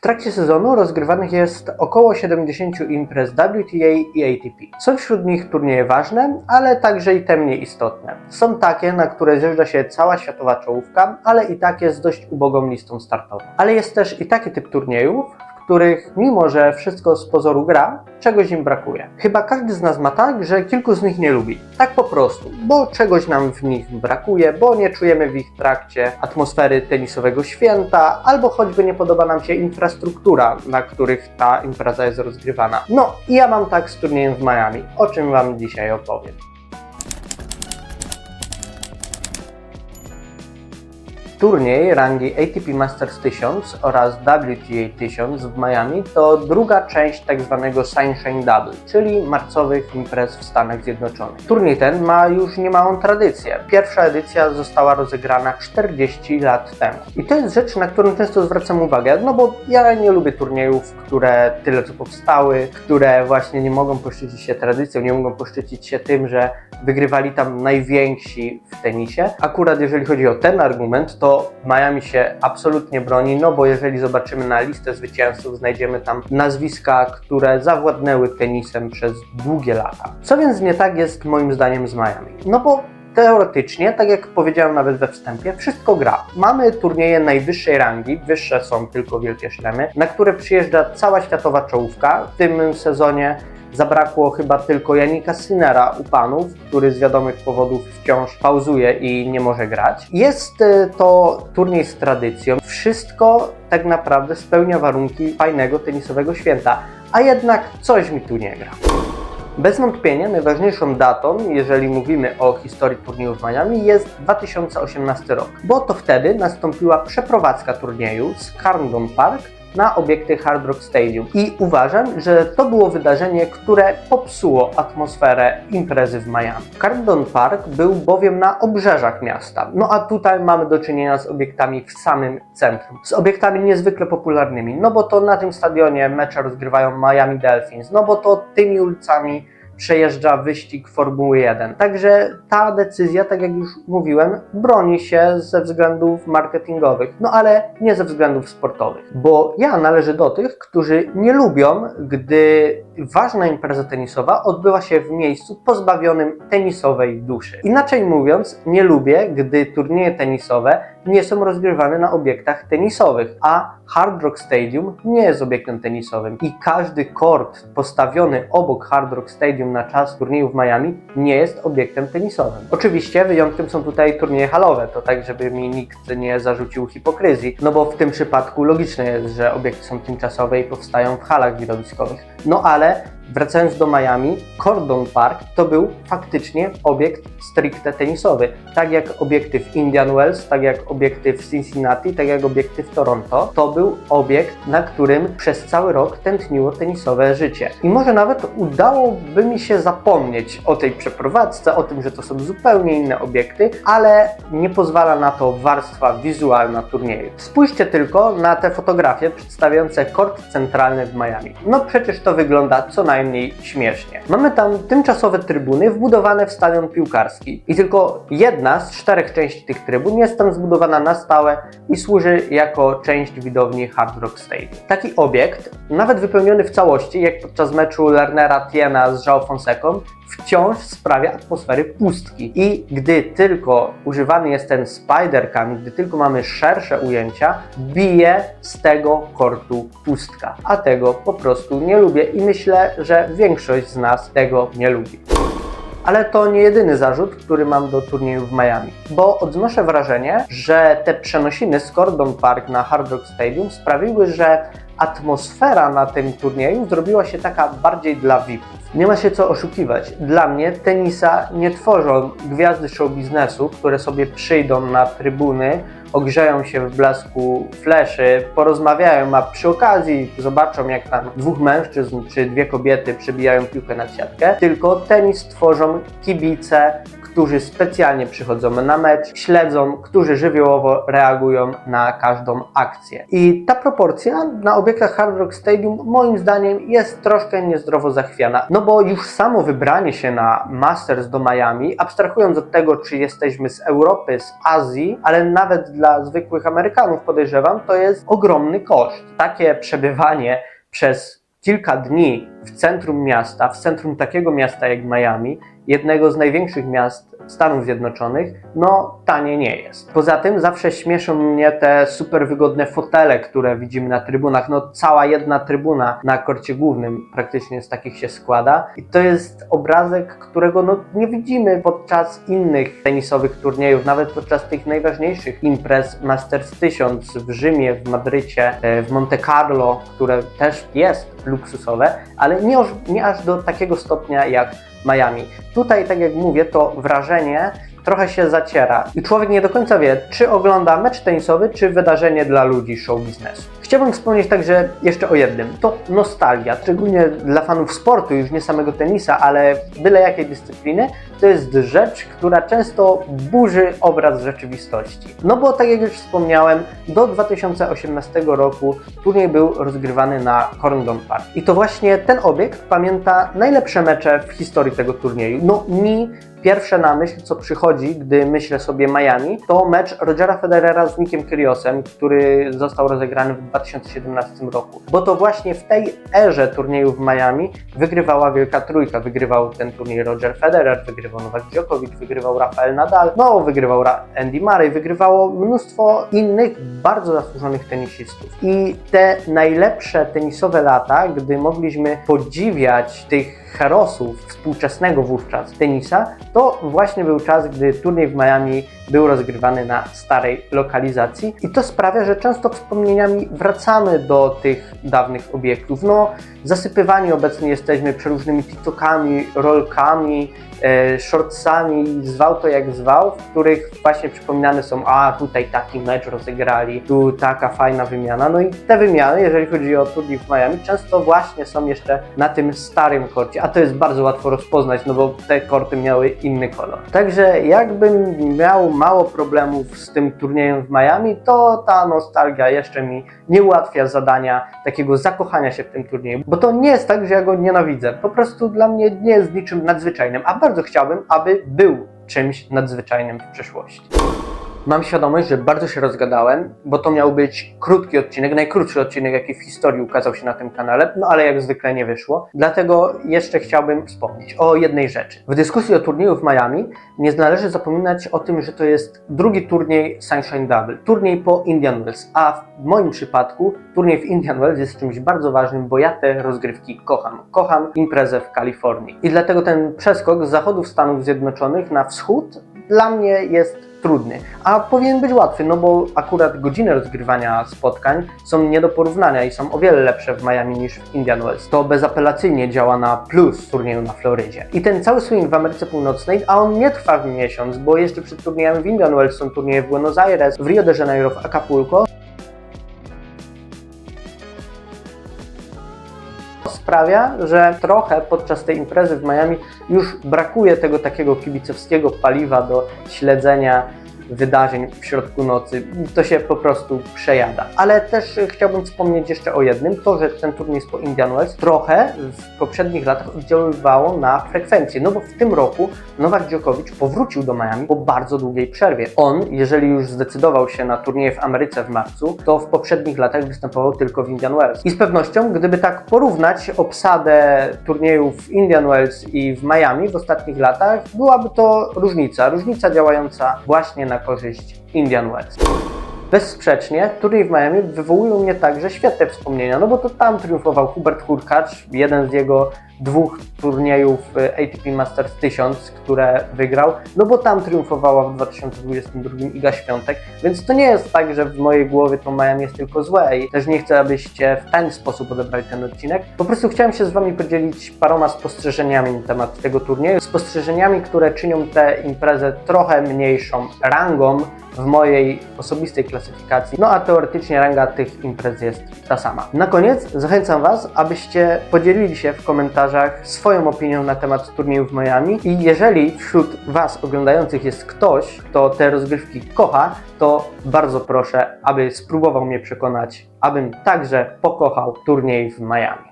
W trakcie sezonu rozgrywanych jest około 70 imprez WTA i ATP. Są wśród nich turnieje ważne, ale także i te mniej istotne. Są takie, na które zjeżdża się cała światowa czołówka, ale i takie z dość ubogą listą startową. Ale jest też i taki typ turniejów, których mimo, że wszystko z pozoru gra, czegoś im brakuje. Chyba każdy z nas ma tak, że kilku z nich nie lubi. Tak po prostu, bo czegoś nam w nich brakuje, bo nie czujemy w ich trakcie atmosfery tenisowego święta, albo choćby nie podoba nam się infrastruktura, na których ta impreza jest rozgrywana. No i ja mam tak z turniejem w Miami, o czym Wam dzisiaj opowiem. Turniej rangi ATP Masters 1000 oraz WTA 1000 w Miami to druga część tzw. Sunshine Double, czyli marcowych imprez w Stanach Zjednoczonych. Turniej ten ma już niemałą tradycję. Pierwsza edycja została rozegrana 40 lat temu. I to jest rzecz, na którą często zwracam uwagę, no bo ja nie lubię turniejów, które tyle co powstały, które właśnie nie mogą poszczycić się tradycją, nie mogą poszczycić się tym, że wygrywali tam najwięksi w tenisie. Akurat jeżeli chodzi o ten argument, to Miami się absolutnie broni, no bo jeżeli zobaczymy na listę zwycięzców, znajdziemy tam nazwiska, które zawładnęły tenisem przez długie lata. Co więc nie tak jest moim zdaniem z Miami? No bo teoretycznie, tak jak powiedziałem nawet we wstępie, wszystko gra. Mamy turnieje najwyższej rangi, wyższe są tylko wielkie szlemy, na które przyjeżdża cała światowa czołówka. W tym sezonie Zabrakło chyba tylko Janika Sinera u panów, który z wiadomych powodów wciąż pauzuje i nie może grać. Jest e, to turniej z tradycją. Wszystko tak naprawdę spełnia warunki fajnego tenisowego święta, a jednak coś mi tu nie gra. Bez wątpienia najważniejszą datą, jeżeli mówimy o historii turnieju w Miami, jest 2018 rok, bo to wtedy nastąpiła przeprowadzka turnieju z Carndon Park na obiekty Hard Rock Stadium. I uważam, że to było wydarzenie, które popsuło atmosferę imprezy w Miami. Carndon Park był bowiem na obrzeżach miasta, no a tutaj mamy do czynienia z obiektami w samym centrum. Z obiektami niezwykle popularnymi, no bo to na tym stadionie mecze rozgrywają Miami Dolphins, no bo to tymi ulicami przejeżdża wyścig Formuły 1. Także ta decyzja, tak jak już mówiłem, broni się ze względów marketingowych, no ale nie ze względów sportowych. Bo ja należę do tych, którzy nie lubią, gdy ważna impreza tenisowa odbywa się w miejscu pozbawionym tenisowej duszy. Inaczej mówiąc, nie lubię, gdy turnieje tenisowe nie są rozgrywane na obiektach tenisowych, a Hard Rock Stadium nie jest obiektem tenisowym i każdy kort postawiony obok Hard Rock Stadium na czas turnieju w Miami nie jest obiektem tenisowym. Oczywiście wyjątkiem są tutaj turnieje halowe, to tak, żeby mi nikt nie zarzucił hipokryzji, no bo w tym przypadku logiczne jest, że obiekty są tymczasowe i powstają w halach widowiskowych. No ale né? Wracając do Miami, Cordon Park to był faktycznie obiekt stricte tenisowy. Tak jak obiekty w Indian Wells, tak jak obiekty w Cincinnati, tak jak obiekty w Toronto, to był obiekt, na którym przez cały rok tętniło tenisowe życie. I może nawet udałoby mi się zapomnieć o tej przeprowadzce, o tym, że to są zupełnie inne obiekty, ale nie pozwala na to warstwa wizualna turnieju. Spójrzcie tylko na te fotografie przedstawiające kort centralny w Miami. No przecież to wygląda co najmniej śmiesznie. Mamy tam tymczasowe trybuny wbudowane w stadion piłkarski i tylko jedna z czterech części tych trybun jest tam zbudowana na stałe i służy jako część widowni Hard Rock Stadium. Taki obiekt, nawet wypełniony w całości, jak podczas meczu Lernera Tiena z João Fonsecą, wciąż sprawia atmosfery pustki. I gdy tylko używany jest ten spider cam, gdy tylko mamy szersze ujęcia, bije z tego kortu pustka. A tego po prostu nie lubię i myślę, że większość z nas tego nie lubi. Ale to nie jedyny zarzut, który mam do turnieju w Miami, bo odnoszę wrażenie, że te przenosiny z Cordon Park na Hard Rock Stadium sprawiły, że atmosfera na tym turnieju zrobiła się taka bardziej dla VIP-ów. Nie ma się co oszukiwać. Dla mnie tenisa nie tworzą gwiazdy show biznesu, które sobie przyjdą na trybuny, ogrzeją się w blasku fleszy, porozmawiają, a przy okazji zobaczą, jak tam dwóch mężczyzn czy dwie kobiety przebijają piłkę na siatkę. Tylko tenis tworzą kibice, którzy specjalnie przychodzą na mecz, śledzą, którzy żywiołowo reagują na każdą akcję. I ta proporcja na obiektach Hard Rock Stadium moim zdaniem jest troszkę niezdrowo zachwiana, no bo już samo wybranie się na Masters do Miami, abstrahując od tego, czy jesteśmy z Europy, z Azji, ale nawet dla zwykłych Amerykanów podejrzewam, to jest ogromny koszt. Takie przebywanie przez kilka dni w centrum miasta, w centrum takiego miasta jak Miami, jednego z największych miast Stanów Zjednoczonych, no tanie nie jest. Poza tym zawsze śmieszą mnie te super wygodne fotele, które widzimy na trybunach. No cała jedna trybuna na korcie głównym praktycznie z takich się składa. I to jest obrazek, którego no nie widzimy podczas innych tenisowych turniejów, nawet podczas tych najważniejszych imprez Masters 1000 w Rzymie, w Madrycie, e, w Monte Carlo, które też jest luksusowe, ale nie, nie aż do takiego stopnia jak Miami. Tutaj, tak jak mówię, to wrażenie trochę się zaciera i człowiek nie do końca wie, czy ogląda mecz tenisowy, czy wydarzenie dla ludzi show biznesu. Chciałbym wspomnieć także jeszcze o jednym. To nostalgia, szczególnie dla fanów sportu, już nie samego tenisa, ale byle jakiej dyscypliny, to jest rzecz, która często burzy obraz rzeczywistości. No bo tak jak już wspomniałem, do 2018 roku turniej był rozgrywany na Corndon Park. I to właśnie ten obiekt pamięta najlepsze mecze w historii tego turnieju. No mi pierwsze na myśl, co przychodzi, gdy myślę sobie Miami, to mecz Rogera Federera z Nickiem Kyrgiosem, który został rozegrany w 2017 roku. Bo to właśnie w tej erze turniejów w Miami wygrywała Wielka Trójka. Wygrywał ten turniej Roger Federer, wygrywał Nowak Djokovic, wygrywał Rafael Nadal, no wygrywał Andy Murray, wygrywało mnóstwo innych bardzo zasłużonych tenisistów. I te najlepsze tenisowe lata, gdy mogliśmy podziwiać tych herosów współczesnego wówczas tenisa, to właśnie był czas, gdy turniej w Miami był rozgrywany na starej lokalizacji i to sprawia, że często wspomnieniami wracamy do tych dawnych obiektów. No, zasypywani obecnie jesteśmy przeróżnymi TikTokami, rolkami, e, shortsami, zwał to jak zwał, w których właśnie przypominane są, a tutaj taki mecz rozegrali, tu taka fajna wymiana. No i te wymiany, jeżeli chodzi o turniej w Miami, często właśnie są jeszcze na tym starym korcie, a to jest bardzo łatwo rozpoznać, no bo te korty miały inny kolor. Także jakbym miał mało problemów z tym turniejem w Miami, to ta nostalgia jeszcze mi nie ułatwia zadania takiego zakochania się w tym turnieju, bo to nie jest tak, że ja go nienawidzę. Po prostu dla mnie nie jest niczym nadzwyczajnym, a bardzo chciałbym, aby był czymś nadzwyczajnym w przyszłości. Mam świadomość, że bardzo się rozgadałem, bo to miał być krótki odcinek, najkrótszy odcinek, jaki w historii ukazał się na tym kanale, no ale jak zwykle nie wyszło. Dlatego jeszcze chciałbym wspomnieć o jednej rzeczy. W dyskusji o turnieju w Miami nie należy zapominać o tym, że to jest drugi turniej Sunshine Double, turniej po Indian Wells, a w moim przypadku turniej w Indian Wells jest czymś bardzo ważnym, bo ja te rozgrywki kocham. Kocham imprezę w Kalifornii. I dlatego ten przeskok z zachodów Stanów Zjednoczonych na wschód dla mnie jest trudny, a powinien być łatwy, no bo akurat godziny rozgrywania spotkań są nie do porównania i są o wiele lepsze w Miami niż w Indian Wells. To bezapelacyjnie działa na plus turnieju na Florydzie. I ten cały swing w Ameryce Północnej, a on nie trwa w miesiąc, bo jeszcze przed turniejami w Indian Wells są turnieje w Buenos Aires, w Rio de Janeiro, w Acapulco, sprawia, że trochę podczas tej imprezy w Miami już brakuje tego takiego kibicowskiego paliwa do śledzenia wydarzeń w środku nocy. To się po prostu przejada. Ale też chciałbym wspomnieć jeszcze o jednym, to, że ten turniej po Indian Wells trochę w poprzednich latach oddziaływało na frekwencję, no bo w tym roku Nowak Djokovic powrócił do Miami po bardzo długiej przerwie. On, jeżeli już zdecydował się na turnieje w Ameryce w marcu, to w poprzednich latach występował tylko w Indian Wells. I z pewnością, gdyby tak porównać obsadę turniejów w Indian Wells i w Miami w ostatnich latach, byłaby to różnica. Różnica działająca właśnie na korzyść Indian Wells. Bezsprzecznie. Turniej w Miami wywołują mnie także świetne wspomnienia, no bo to tam triumfował Hubert Hurkacz, jeden z jego dwóch turniejów y, ATP Masters 1000, które wygrał, no bo tam triumfowała w 2022 Iga Świątek, więc to nie jest tak, że w mojej głowie to Miami jest tylko złe i też nie chcę, abyście w ten sposób odebrali ten odcinek. Po prostu chciałem się z Wami podzielić paroma spostrzeżeniami na temat tego turnieju, spostrzeżeniami, które czynią tę imprezę trochę mniejszą rangą w mojej osobistej klasyfikacji, no a teoretycznie ranga tych imprez jest ta sama. Na koniec zachęcam Was, abyście podzielili się w komentarzach swoją opinią na temat turnieju w Miami i jeżeli wśród Was oglądających jest ktoś, kto te rozgrywki kocha, to bardzo proszę, aby spróbował mnie przekonać, abym także pokochał turniej w Miami.